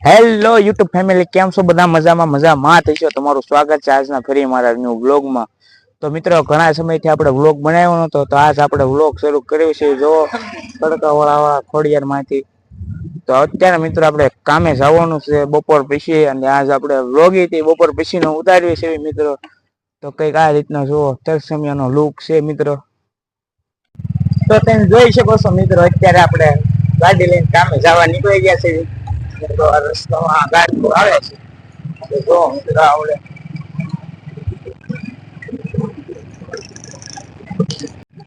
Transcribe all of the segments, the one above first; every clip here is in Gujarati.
હેલો યુટ્યુબ ફેમિલી કેમ છો? બધા મજામાં મજામાં. થઈ છો તમારું સ્વાગત છે આજના ફરી મારા ન્યુ વ્લોગમાં તો મિત્રો, ઘણા સમયથી આપણે વ્લોગ બનાવ્યો નતો તો આજ આપણે વ્લોગ શરૂ કર્યો છે. જો તડકા વાળા ખોડિયાર તો અત્યારે મિત્રો, આપણે કામે જવાનું છે બપોર પછી, અને આજ આપણે વ્લોગ બપોર પછી નો ઉતારીએ છીએ મિત્રો. તો કંઈક આ રીતનો જુઓ, તરસમિયાનો લુક છે મિત્રો. તો તમે જોઈ શકો છો મિત્રો, અત્યારે આપણે ગાડી લઈને કામે જવા નીકળી ગયા છે તો આ રસ્તામાં ગાડી આવે છે. જો આવડે.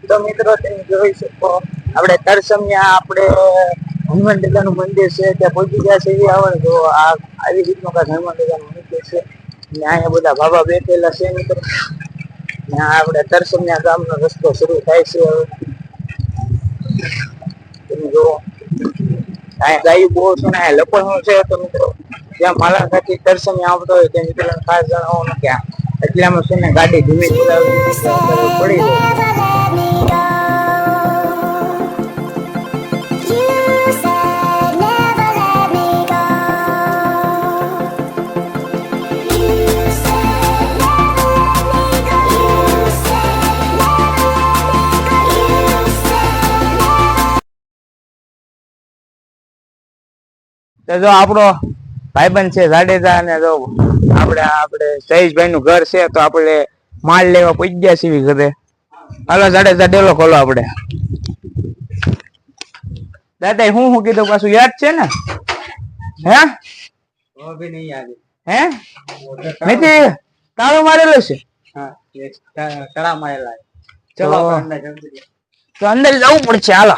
તો જોઈ શકો. આપણે તરસમિયા, આપણે હનુમાન દાદાનું મંદિર છે, ત્યાં પહોંચી છે એવી આવડે. જો, આ આવી રીતનું કાંઈક હનુમાન દાદાનું મંદિર છે. ને અહીંયા બધા બાબા બેઠેલા છે, મિત્રો. ત્યાં આપણે તરસમિયા ગામનો રસ્તો શરૂ થાય છે હવે. તમે જુઓ. અહીંયા ગાયું બહુ છે ને અહીંયા લપસણું છે તો મિત્રો જ્યાં માલાખાથી દર્શન આવતો હોય ત્યાં મિત્રો ખાસ જણાવવાનું આ એટલામાં શું ને ગાડી ધીમે ચલાવી પડી જાય તો જો આપણો ભાઈબંધ છે જાડેજા અને જો આપણે આપણે સહીશભાઈ નું ઘર છે તો આપણે માલ લેવા પૂછ ગયા છીએ ઘરે. હાલો જાડેજા ડેલો ખોલો આપણે. દાદા હું શું કીધું પાછું યાદ છે ને? હે? હે? નથી તાળું મારેલો છે? ચલો તો અંદર જવું પડશે હાલો.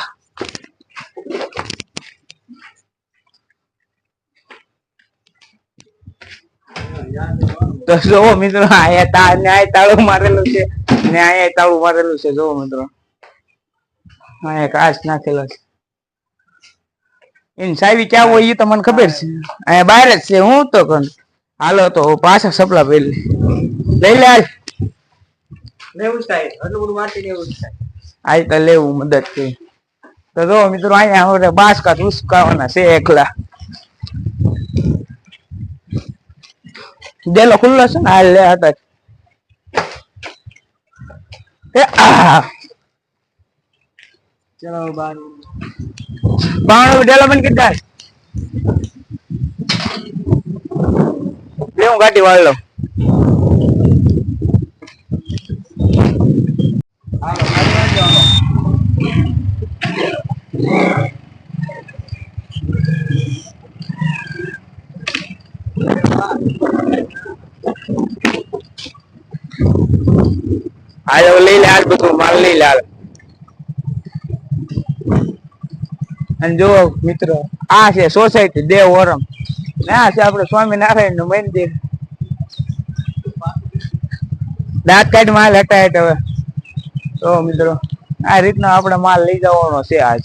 તો જોવો મિત્રો તા ન્યાય તાળું મારેલું છે. ન્યાય તાળું મારેલું છે જોવો મિત્રો. કાચ નાખેલો છે. એની સાવી ક્યાં હોય એ તમને ખબર છે. અહીંયા બહાર જ છે હું તો કન હાલો તો પાછા સપલા પેલી લઈ લે હાલ. આજ તો લેવું મદદથી તો જો મિત્રો અહીંયા હવે બાસકા ઉસકાવાના છે એકલા. ડેલો ખુલ્લો છે ને? હાલ લે હતા એ આ ચલો બાર બાણું ડેલો બંધ કરી દે લે હું ગાડી વાળ લઉં. હાલ. હવે લઈ લે, હાલ બધું, માલ લઈ લે અને જો મિત્રો, આ છે સોસાયટી દેવ ઓરમ. ને છે આપણે સ્વામિનારાયણનું મંદિર. દાંત કાઢ, માલ હટાય હવે. તો મિત્રો, આ રીતનો આપણે માલ લઈ જવાનો છે આજ.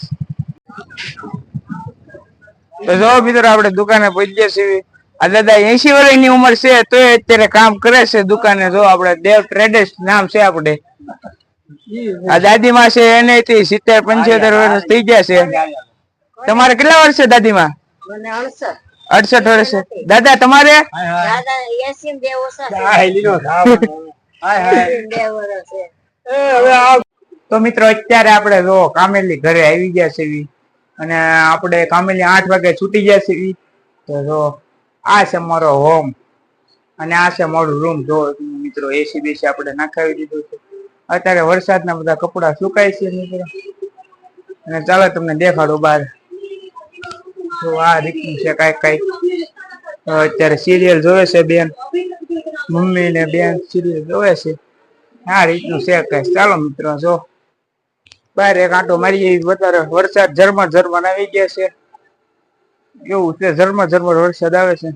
તો જો મિત્રો, આપણે દુકાને પહોંચીએ છીએ. દાદા એસી વર્ષની ઉંમર છે તો અત્યારે કામ કરે છે દુકાને. જો આપણે દેવ ટ્રેડર્સ નામ છે આપણે. આ દાદીમાં છે એને સિત્તેર પંચોતેર વર્ષ થઈ ગયા છે. તમારે કેટલા વર્ષ છે દાદીમાં? માં અડસઠ. વર્ષ છે. દાદા તમારે? દાદા તો મિત્રો અત્યારે આપણે જો કામેલી ઘરે આવી ગયા છે. અને આપણે કામેલી આઠ વાગે છૂટી ગયા છે. તો જો આ છે મારો હોમ અને આ છે મારું રૂમ જો મિત્રો એસી બેસી આપણે નાખાવી દીધું છે. અત્યારે વરસાદના બધા કપડા સુકાય છે મિત્રો. અને ચાલો તમને દેખાડો બહાર. તો આ રીતનું છે કાંઈક કાંઈક અત્યારે સિરિયલ જોવે છે બેન. મમ્મી ને બેન સિરિયલ જોવે છે. આ રીતનું છે કઈ. ચાલો મિત્રો, જો. બહાર એક આંટો મારી વધારે વરસાદ ઝરમર ઝરમર આવી ગયા છે. એવું છે, ઝરમર ઝરમર વરસાદ આવે છે.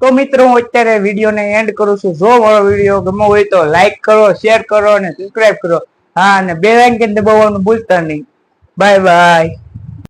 તો મિત્રો, હું અત્યારે વિડીયોને એન્ડ કરું છું. જો મારો વીડિયો ગમો હોય તો લાઈક કરો શેર કરો અને સબસ્ક્રાઈબ કરો. હા, અને બે લાઈકન દબાવવાનું ભૂલતા નહીં. Bye bye